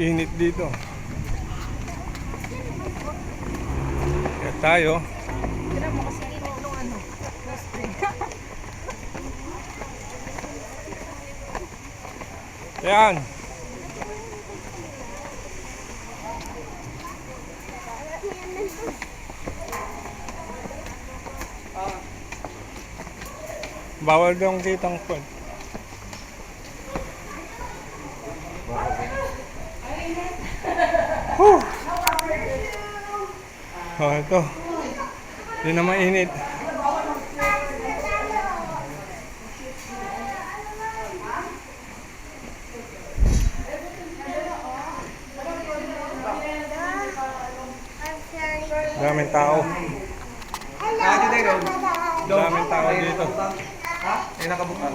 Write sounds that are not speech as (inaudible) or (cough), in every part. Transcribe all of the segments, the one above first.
init dito. Kaya tayo, Tira mo kasi init nung ano. Spring. (laughs) Ayan. Bawal daw ang kitang pod. Whew. Oh, ito. Hindi na mainit. Daming tao. Daming tao dito. Ha? Ay nakabukan.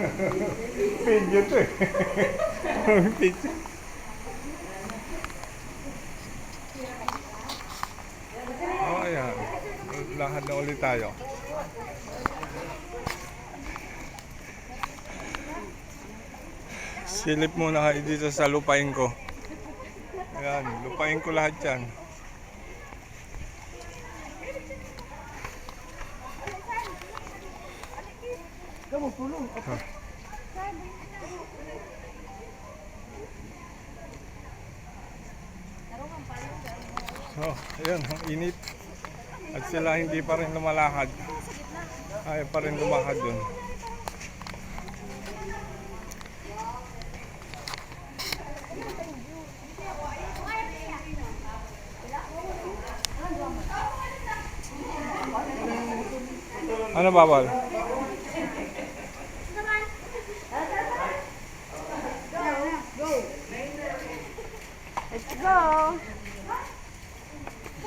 Video eh. Video. Oh, ayan. Lahat na ulit tayo. Silip muna kayo dito sa lupain ko. Ayan, lupain ko lahat yan. So, ayun, ang init. At sila hindi pa rin lumalakad. Ayaw pa rin lumakad dun. Ano bawal? Let's go!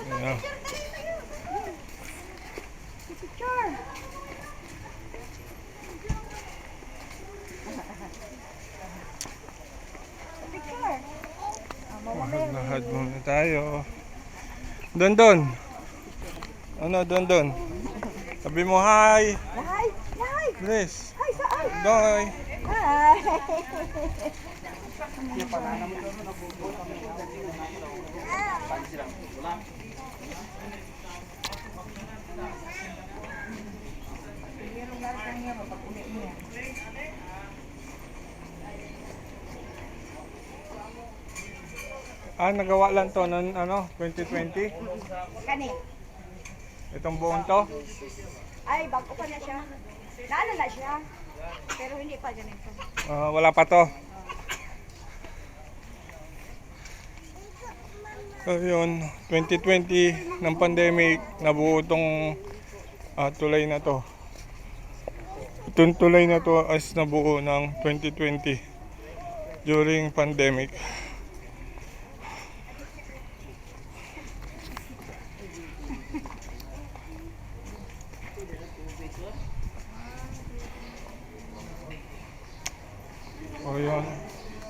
Ayan. Picture! Picture! Lahad muna tayo. Don Don. Ano Don Don? Sabi mo hi. Hi! Hi! Please. Hi! Saan? Doy. Hi! (laughs) Ah, nagawa lang to noong ano, 2020. Kani? Itong buong to. Ay, bago pa na siya. Naano na siya. Pero hindi pa ganito. Ah, wala pa to. So yun, 2020 ng pandemic, nabuo tong ah, tulay na to. Itong tulay na to as nabuo ng 2020 during pandemic. O yun,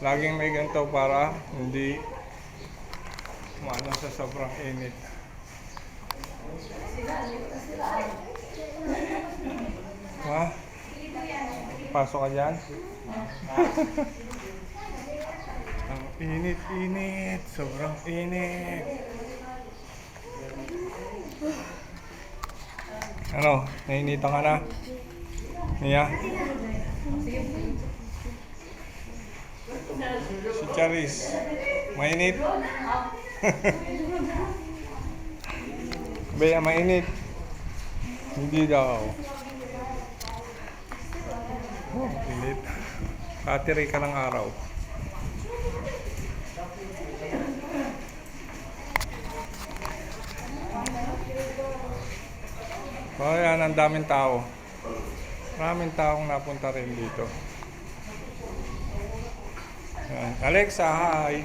laging may ganito para hindi maano sa sobrang init. Ha? Pasok ka dyan? (laughs) Ang init, init. Sobrang init. Ano? Nainitan ka na? Niya? Si Charis. Mainit. Bea, mainit. Hindi daw. Oh, init. Battery ka ng araw. Oh, yan, ang daming tao. Maraming taong napunta rin dito. Yan. Alexa, hi.